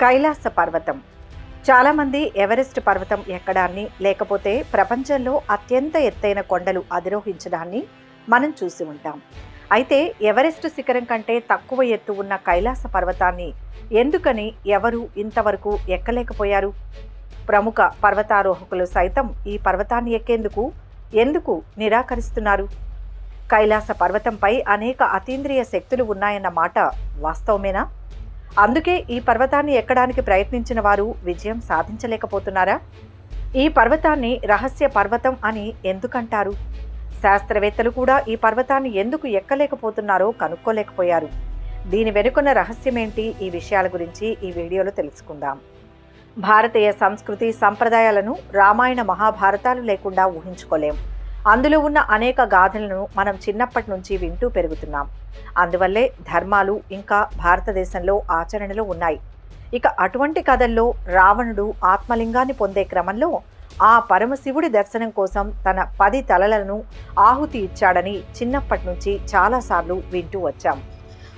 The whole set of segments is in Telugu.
కైలాస పర్వతం. చాలామంది ఎవరెస్ట్ పర్వతం ఎక్కడాన్ని లేకపోతే ప్రపంచంలో అత్యంత ఎత్తైన కొండలు అధిరోహించడాన్ని మనం చూసి ఉంటాం. అయితే ఎవరెస్ట్ శిఖరం కంటే తక్కువ ఎత్తు ఉన్న కైలాస పర్వతాన్ని ఎందుకని ఎవరు ఇంతవరకు ఎక్కలేకపోయారు? ప్రముఖ పర్వతారోహకులు సైతం ఈ పర్వతాన్ని ఎక్కేందుకు ఎందుకు నిరాకరిస్తున్నారు? కైలాస పర్వతంపై అనేక అతీంద్రియ శక్తులు ఉన్నాయన్న మాట వాస్తవమేనా? అందుకే ఈ పర్వతాన్ని ఎక్కడానికి ప్రయత్నించిన వారు విజయం సాధించలేకపోతున్నారా? ఈ పర్వతాన్ని రహస్య పర్వతం అని ఎందుకంటారు? శాస్త్రవేత్తలు కూడా ఈ పర్వతాన్ని ఎందుకు ఎక్కలేకపోతున్నారో కనుక్కోలేకపోయారు. దీని వెనుకున్న రహస్యమేంటి? ఈ విషయాల గురించి ఈ వీడియోలో తెలుసుకుందాం. భారతీయ సంస్కృతి సంప్రదాయాలను రామాయణ మహాభారతాలు లేకుండా ఊహించుకోలేం. అందులో ఉన్న అనేక గాథలను మనం చిన్నప్పటి నుంచి వింటూ పెరుగుతున్నాం. అందువల్లే ధర్మాలు ఇంకా భారతదేశంలో ఆచరణలో ఉన్నాయి. ఇక అటువంటి కథల్లో రావణుడు ఆత్మలింగాన్ని పొందే క్రమంలో ఆ పరమశివుడి దర్శనం కోసం తన పది తలలను ఆహుతి ఇచ్చాడని చిన్నప్పటి నుంచి చాలాసార్లు వింటూ వచ్చాం.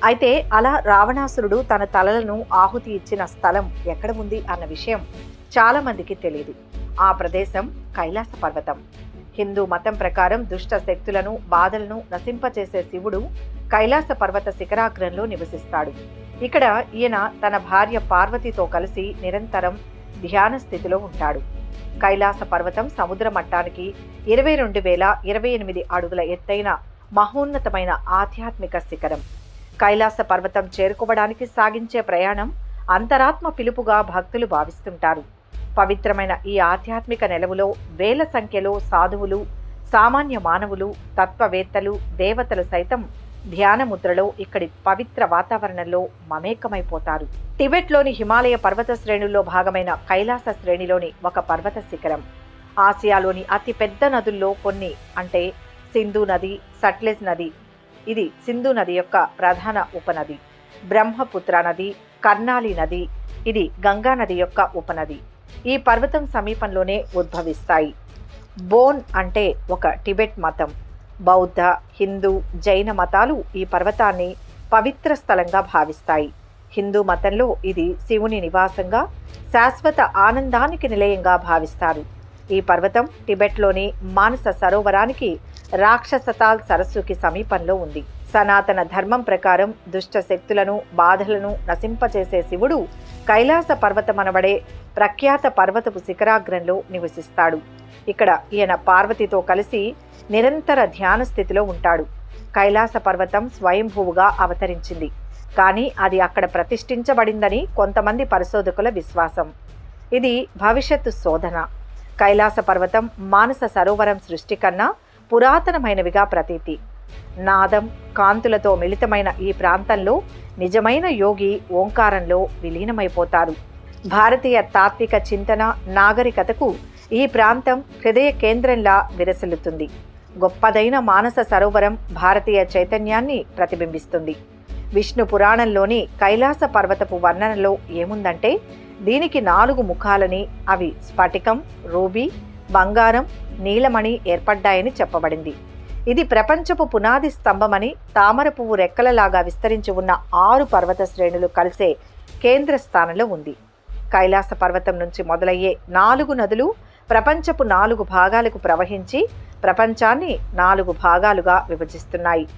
అయితే అలా రావణాసురుడు తన తలలను ఆహుతి ఇచ్చిన స్థలం ఎక్కడ ఉంది అన్న విషయం చాలామందికి తెలియదు ఆ ప్రదేశం కైలాస పర్వతం. హిందూ మతం ప్రకారం దుష్ట శక్తులను బాధలను నశింపచేసే శివుడు కైలాస పర్వత శిఖరాగ్రంలో నివసిస్తాడు. ఇక్కడ ఈయన తన భార్య పార్వతితో కలిసి నిరంతరం ధ్యాన స్థితిలో ఉంటాడు. కైలాస పర్వతం సముద్ర మట్టానికి ఇరవై రెండు వేల ఇరవై ఎనిమిది అడుగుల ఎత్తైన మహోన్నతమైన ఆధ్యాత్మిక శిఖరం. కైలాస పర్వతం చేరుకోవడానికి సాగించే ప్రయాణం అంతరాత్మ పిలుపుగా భక్తులు భావిస్తుంటారు. పవిత్రమైన ఈ ఆధ్యాత్మిక నెలవులో వేల సంఖ్యలో సాధువులు సామాన్య మానవులు తత్వవేత్తలు దేవతలు సైతం ధ్యానముద్రలో ఇక్కడి పవిత్ర వాతావరణంలో మమేకమైపోతారు. టిబెట్లోని హిమాలయ పర్వత శ్రేణుల్లో భాగమైన కైలాస శ్రేణిలోని ఒక పర్వత శిఖరం. ఆసియాలోని అతి పెద్ద నదుల్లో కొన్ని అంటే సింధు నది సట్లెజ్ నది. ఇది సింధు నది యొక్క ప్రధాన ఉపనది. బ్రహ్మపుత్ర నది కర్ణాలి నది. ఇది గంగా నది యొక్క ఉపనది. ఈ పర్వతం సమీపంలోనే ఉద్భవిస్తాయి. బోన్ అంటే ఒక టిబెట్ మతం. బౌద్ధ హిందూ జైన మతాలు ఈ పర్వతాన్ని పవిత్ర స్థలంగా భావిస్తాయి. హిందూ మతంలో ఇది శివుని నివాసంగా శాశ్వత ఆనందానికి నిలయంగా భావిస్తారు. ఈ పర్వతం టిబెట్లోని మానస సరోవరానికి రాక్షసతాల్ సరస్సుకి సమీపంలో ఉంది. సనాతన ధర్మం ప్రకారం దుష్ట శక్తులను బాధలను నశింపచేసే శివుడు కైలాస పర్వతమనబడే ప్రఖ్యాత పర్వతపు శిఖరాగ్రంలో నివసిస్తాడు. ఇక్కడ ఈయన పార్వతితో కలిసి నిరంతర ధ్యాన స్థితిలో ఉంటాడు. కైలాస పర్వతం స్వయంభూవుగా అవతరించింది. కానీ అది అక్కడ ప్రతిష్ఠించబడిందని కొంతమంది పరిశోధకుల విశ్వాసం. ఇది భవిష్యత్తు శోధన. కైలాస పర్వతం మానస సరోవరం సృష్టి కన్నా పురాతనమైనవిగా ప్రతీతి. నాదం కాంతులతో మిళితమైన ఈ ప్రాంతంలో నిజమైన యోగి ఓంకారంలో విలీనమైపోతారు. భారతీయ తాత్విక చింతన నాగరికతకు ఈ ప్రాంతం హృదయ కేంద్రంలా విరసిల్లుతుంది. గొప్పదైన మానస సరోవరం భారతీయ చైతన్యాన్ని ప్రతిబింబిస్తుంది. విష్ణు పురాణంలోని కైలాస పర్వతపు వర్ణనలో ఏముందంటే దీనికి నాలుగు ముఖాలని అవి స్ఫటికం రూబీ బంగారం నీలమణి ఏర్పడ్డాయని చెప్పబడింది. ఇది ప్రపంచపు పునాది స్తంభమని తామర పువ్వు రెక్కలలాగా విస్తరించి ఉన్న ఆరు పర్వత శ్రేణులు కలిసే కేంద్ర స్థానంలో ఉంది. కైలాస పర్వతం నుంచి మొదలయ్యే నాలుగు నదులు ప్రపంచపు నాలుగు భాగాలకు ప్రవహించి ప్రపంచాన్ని నాలుగు భాగాలుగా విభజిస్తున్నాయి.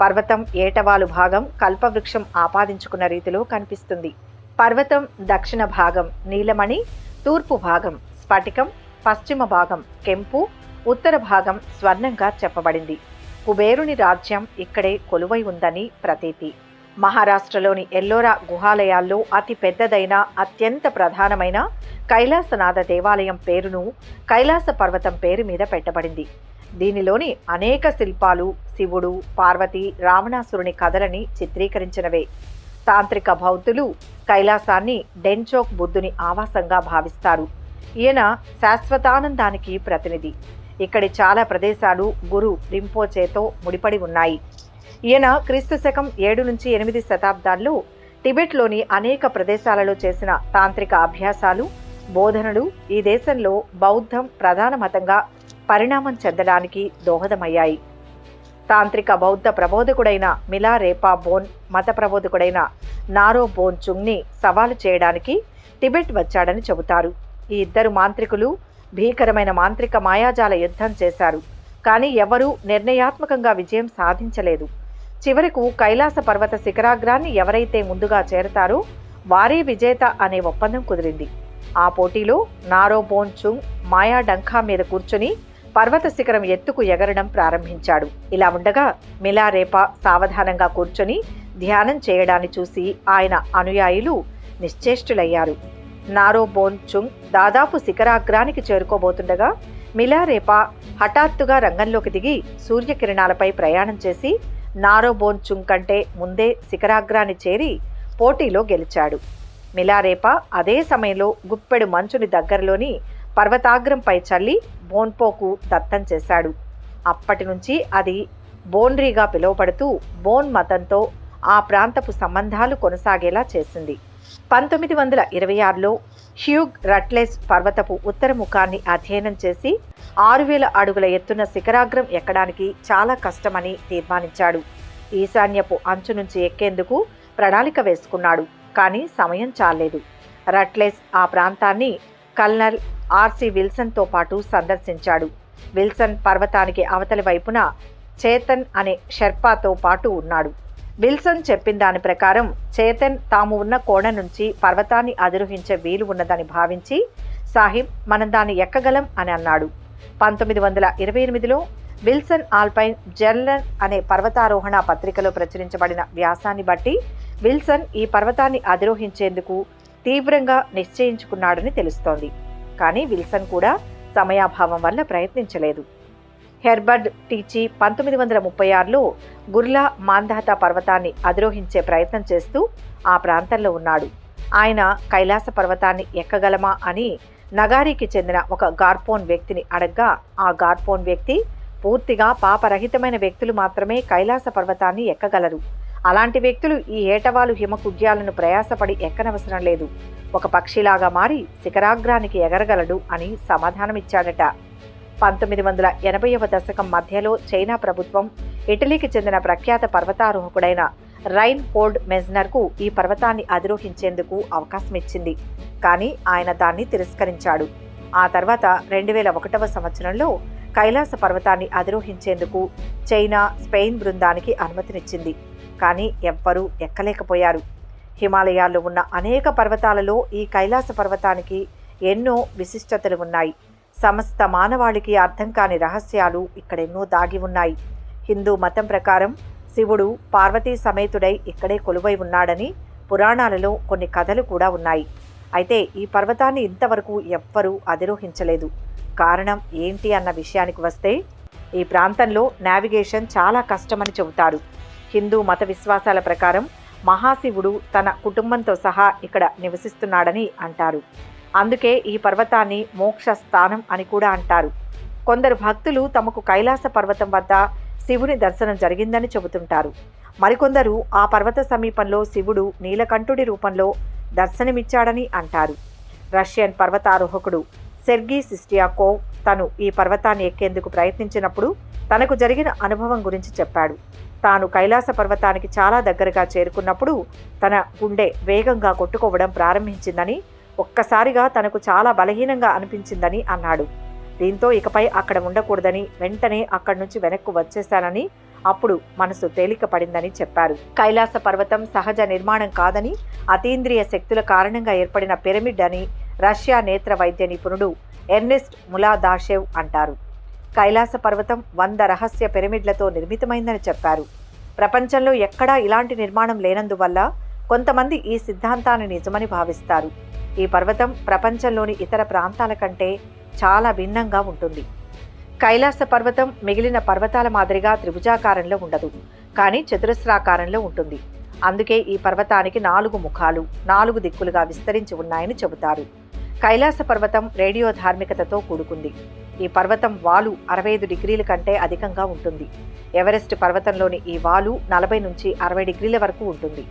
పర్వతం ఏటవాలు భాగం కల్పవృక్షం ఆపాదించుకున్న రీతిలో కనిపిస్తుంది. పర్వతం దక్షిణ భాగం నీలమణి తూర్పు భాగం స్ఫటికం పశ్చిమ భాగం కెంపు ఉత్తర భాగం స్వర్ణంగా చెప్పబడింది. కుబేరుని రాజ్యం ఇక్కడే కొలువై ఉందని ప్రతీతి. మహారాష్ట్రలోని ఎల్లోరా గుహాలయాల్లో అతి పెద్దదైన అత్యంత ప్రధానమైన కైలాసనాథ దేవాలయం పేరును కైలాస పర్వతం పేరు మీద పెట్టబడింది. దీనిలోని అనేక శిల్పాలు శివుడు పార్వతి రావణాసురుని కథలని చిత్రీకరించినవే. తాంత్రిక బౌద్ధులు కైలాసాన్ని డెన్చోక్ బుద్ధుని ఆవాసంగా భావిస్తారు. ఈయన శాశ్వతానందానికి ప్రతినిధి. ఇక్కడి చాలా ప్రదేశాలు గురు రింపోచేతో ముడిపడి ఉన్నాయి. ఈయన క్రీస్తు శకం ఏడు నుంచి ఎనిమిది శతాబ్దాల్లో టిబెట్లోని అనేక ప్రదేశాలలో చేసిన తాంత్రిక అభ్యాసాలు బోధనలు ఈ దేశంలో బౌద్ధం ప్రధాన మతంగా పరిణామం చెందడానికి దోహదమయ్యాయి. తాంత్రిక బౌద్ధ ప్రబోధకుడైన మిలా రేపా బోన్ మత ప్రబోధకుడైన నారో బోన్ చుంగ్ని సవాలు చేయడానికి టిబెట్ వచ్చాడని చెబుతారు. ఈ ఇద్దరు మాంత్రికులు భీకరమైన మాంత్రిక మాయాజాల యుద్ధం చేశారు. కానీ ఎవరూ నిర్ణయాత్మకంగా విజయం సాధించలేదు. చివరకు కైలాస పర్వత శిఖరాగ్రాన్ని ఎవరైతే ముందుగా చేరతారో వారే విజేత అనే ఒప్పందం కుదిరింది. ఆ పోటీలో నారో బోన్ మాయా డంఖా మీద కూర్చుని పర్వత శిఖరం ఎత్తుకు ఎగరడం ప్రారంభించాడు. ఇలా ఉండగా మిలారేపా సావధానంగా కూర్చొని ధ్యానం చేయడాన్ని చూసి ఆయన అనుయాయులు నిశ్చేష్టులయ్యారు. నారోబోన్ చుంగ్ దాదాపు శిఖరాగ్రానికి చేరుకోబోతుండగా మిలారేపా హఠాత్తుగా రంగంలోకి దిగి సూర్యకిరణాలపై ప్రయాణం చేసి నారోబోన్ చుంగ్ కంటే ముందే శిఖరాగ్రాన్ని చేరి పోటీలో గెలిచాడు. మిలారేపా అదే సమయంలో గుప్పెడు మంచుని దగ్గరలోని పర్వతాగ్రంపై చల్లి బోన్పోకు దత్తం చేశాడు. అప్పటి నుంచి అది బోన్రీగా పిలువబడుతూ బోన్ మతంతో ఆ ప్రాంతపు సంబంధాలు కొనసాగేలా చేసింది. పంతొమ్మిది వందల ఇరవై ఆరులో హ్యూగ్ రట్లెస్ పర్వతపు ఉత్తర ముఖాన్ని అధ్యయనం చేసి ఆరు వేల అడుగుల ఎత్తున శిఖరాగ్రం ఎక్కడానికి చాలా కష్టమని తీర్మానించాడు. ఈశాన్యపు అంచు నుంచి ఎక్కేందుకు ప్రణాళిక వేసుకున్నాడు కానీ సమయం చాలేదు రట్లెస్ ఆ ప్రాంతాన్ని కల్నల్ ఆర్సి విల్సన్తో పాటు సందర్శించాడు. విల్సన్ పర్వతానికి అవతలి వైపున చేతన్ అనే షెర్పాతో పాటు ఉన్నాడు. విల్సన్ చెప్పిన దాని ప్రకారం చేతన్ తాము ఉన్న కోణ నుంచి పర్వతాన్ని అధిరోహించే వీలు ఉన్నదని భావించి సాహిబ్ మనం దాన్ని ఎక్కగలం అని అన్నాడు. పంతొమ్మిది వందల ఇరవై ఎనిమిదిలో విల్సన్ ఆల్పైన్ జర్నల్ అనే పర్వతారోహణ పత్రికలో ప్రచురించబడిన వ్యాసాన్ని బట్టి విల్సన్ ఈ పర్వతాన్ని అధిరోహించేందుకు తీవ్రంగా నిశ్చయించుకున్నాడని తెలుస్తోంది. కానీ విల్సన్ కూడా సమయాభావం వల్ల ప్రయత్నించలేదు. హెర్బర్డ్ టీచి పంతొమ్మిది వందల ముప్పై ఆరులో గుర్లా మాంధాత పర్వతాన్ని అధిరోహించే ప్రయత్నం చేస్తూ ఆ ప్రాంతంలో ఉన్నాడు. ఆయన కైలాస పర్వతాన్ని ఎక్కగలమా అని నగారికి చెందిన ఒక గార్పోన్ వ్యక్తిని అడగ్గా ఆ గార్పోన్ వ్యక్తి పూర్తిగా పాపరహితమైన వ్యక్తులు మాత్రమే కైలాస పర్వతాన్ని ఎక్కగలరు. అలాంటి వ్యక్తులు ఈ ఏటవాలు హిమకుడ్యాలను ప్రయాసపడి ఎక్కనవసరం లేదు. ఒక పక్షిలాగా మారి శిఖరాగ్రానికి ఎగరగలడు అని సమాధానమిచ్చాడట. పంతొమ్మిది వందల ఎనభైవ దశకం మధ్యలో చైనా ప్రభుత్వం ఇటలీకి చెందిన ప్రఖ్యాత పర్వతారోహకుడైన రైన్ హోల్డ్ మెజ్నర్కు ఈ పర్వతాన్ని అధిరోహించేందుకు అవకాశం ఇచ్చింది కానీ ఆయన దాన్ని తిరస్కరించాడు. ఆ తర్వాత రెండు వేల ఒకటవ సంవత్సరంలో కైలాస పర్వతాన్ని అధిరోహించేందుకు చైనా స్పెయిన్ బృందానికి అనుమతినిచ్చింది. కానీ ఎవ్వరూ ఎక్కలేకపోయారు. హిమాలయాల్లో ఉన్న అనేక పర్వతాలలో ఈ కైలాస పర్వతానికి ఎన్నో విశిష్టతలు ఉన్నాయి. సమస్త మానవాళికి అర్థం కాని రహస్యాలు ఇక్కడెన్నో దాగి ఉన్నాయి. హిందూ మతం ప్రకారం శివుడు పార్వతీ సమేతుడై ఇక్కడే కొలువై ఉన్నాడని పురాణాలలో కొన్ని కథలు కూడా ఉన్నాయి. అయితే ఈ పర్వతాన్ని ఇంతవరకు ఎవ్వరూ అధిరోహించలేదు. కారణం ఏంటి అన్న విషయానికి వస్తే ఈ ప్రాంతంలో నావిగేషన్ చాలా కష్టమని చెబుతారు. హిందూ మత విశ్వాసాల ప్రకారం మహాశివుడు తన కుటుంబంతో సహా ఇక్కడ నివసిస్తున్నాడని అంటారు. అందుకే ఈ పర్వతాన్ని మోక్ష స్థానం అని కూడా అంటారు. కొందరు భక్తులు తమకు కైలాస పర్వతం వద్ద శివుని దర్శనం జరిగిందని చెబుతుంటారు. మరికొందరు ఆ పర్వత సమీపంలో శివుడు నీలకంఠుడి రూపంలో దర్శనమిచ్చాడని అంటారు. రష్యన్ పర్వతారోహకుడు సెర్గీ సిస్టియాకోవ్ తను ఈ పర్వతాన్ని ఎక్కేందుకు ప్రయత్నించినప్పుడు తనకు జరిగిన అనుభవం గురించి చెప్పాడు. తాను కైలాస పర్వతానికి చాలా దగ్గరగా చేరుకున్నప్పుడు తన గుండె వేగంగా కొట్టుకోవడం ప్రారంభించిందని ఒక్కసారిగా తనకు చాలా బలహీనంగా అనిపించిందని అన్నాడు. దీంతో ఇకపై అక్కడ ఉండకూడదని వెంటనే అక్కడి నుంచి వెనక్కు వచ్చేశానని అప్పుడు మనసు తేలిక పడిందని చెప్పారు. కైలాస పర్వతం సహజ నిర్మాణం కాదని అతీంద్రియ శక్తుల కారణంగా ఏర్పడిన పిరమిడ్ అని రష్యా నేత్ర వైద్య నిపుణుడు ఎర్నెస్ట్ ములాదాషేవ్ అంటారు. కైలాస పర్వతం వంద రహస్య పిరమిడ్లతో నిర్మితమైందని చెప్పారు. ప్రపంచంలో ఎక్కడా ఇలాంటి నిర్మాణం లేనందువల్ల కొంతమంది ఈ సిద్ధాంతాన్ని నిజమని భావిస్తారు. ఈ పర్వతం ప్రపంచంలోని ఇతర ప్రాంతాల కంటే చాలా భిన్నంగా ఉంటుంది. కైలాస పర్వతం మిగిలిన పర్వతాల మాదిరిగా త్రిభుజాకారంలో ఉండదు కానీ చతురస్రాకారంలో ఉంటుంది. అందుకే ఈ పర్వతానికి నాలుగు ముఖాలు నాలుగు దిక్కులుగా విస్తరించి ఉన్నాయని చెబుతారు. కైలాస పర్వతం రేడియో ధార్మికతతో కూడుకుంది. ఈ పర్వతం వాలు అరవై ఐదు డిగ్రీల కంటే అధికంగా ఉంటుంది. ఎవరెస్ట్ పర్వతంలోని ఈ వాలు నలభై నుంచి అరవై డిగ్రీల వరకు ఉంటుంది.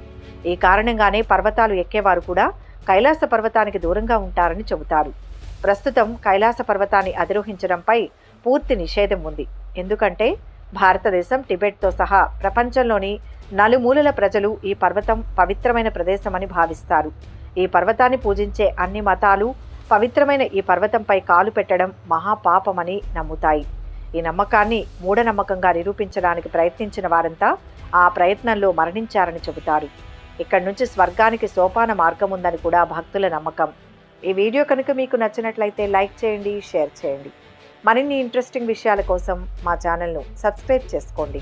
ఈ కారణంగానే పర్వతాలు ఎక్కేవారు కూడా కైలాస పర్వతానికి దూరంగా ఉంటారని చెబుతారు. ప్రస్తుతం కైలాస పర్వతాన్ని అధిరోహించడంపై పూర్తి నిషేధం ఉంది. ఎందుకంటే భారతదేశం టిబెట్తో సహా ప్రపంచంలోని నలుమూలల ప్రజలు ఈ పర్వతం పవిత్రమైన ప్రదేశమని భావిస్తారు. ఈ పర్వతాన్ని పూజించే అన్ని మతాలు పవిత్రమైన ఈ పర్వతంపై కాలు పెట్టడం మహాపాపమని నమ్ముతాయి. ఈ నమ్మకాన్ని మూఢనమ్మకంగా నిరూపించడానికి ప్రయత్నించిన వారంతా ఆ ప్రయత్నంలో మరణించారని చెబుతారు. ఇక్కడ నుంచి స్వర్గానికి సోపాన మార్గం ఉందని కూడా భక్తుల నమ్మకం. ఈ వీడియో కనుక మీకు నచ్చినట్లయితే లైక్ చేయండి షేర్ చేయండి. మరిన్ని ఇంట్రెస్టింగ్ విషయాల కోసం మా ఛానల్ను సబ్స్క్రైబ్ చేసుకోండి.